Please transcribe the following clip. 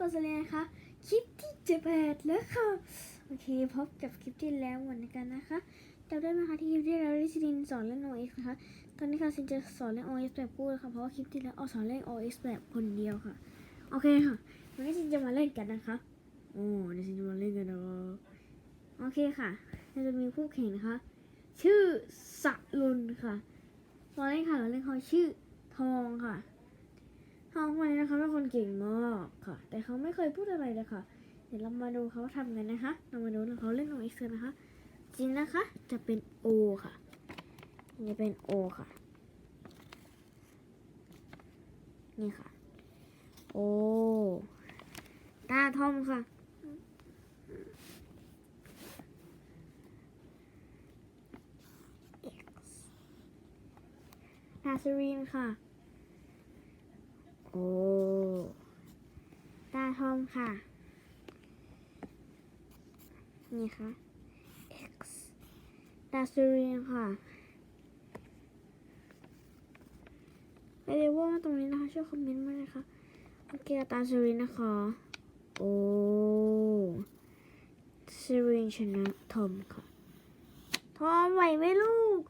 กับสเลนนะคะคลิปที่เจ็ดแปดแล้วค่ะโอเคพบกับคลิปที่แล้วเหมือนกันนะคะจำได้ไหมคะที่คลิปที่แล้วที่ซินสอนเรื่อง OS นะคะตอนนี้ค่ะซินจะสอนเรื่อง OS แบบพูดค่ะเพราะว่าคลิปที่แล้วเอาสอนเรื่อง OS แบบคนเดียวค่ะโอเคค่ะวันนี้ซินจะมาเล่นกันนะคะโอ้เดี๋ยวซินจะมาเล่นกันนะโอเคค่ะเราจะมีผู้แข่งนะคะ ชื่อสลุนค่ะตอนเล่นค่ะเราเล่นเขาชื่อทองค่ะ ทองคนนี้นะคะเป็นคนเก่งมากค่ะ แต่เขาไม่เคยพูดอะไรเลยค่ะ เดี๋ยวเรามาดูเขาทำกันนะคะ เรามาดูเขาเล่นของเอ็กซ์นะคะจริงนะคะ จะเป็น O ค่ะ จะเป็น O ค่ะ นี่ค่ะ O ตาทอมค่ะนาซรีนค่ะ โอ้ตาทอมค่ะ นี่ค่ะ X ตาซูรีนค่ะไปเลยว่าตรงนี้นะคะ ช่วยคอมเมนต์มาเลยค่ะโอเคตาซูรีนนะคะ โอ้ซูรีนชนะทอมค่ะทอมไหวไหมลูก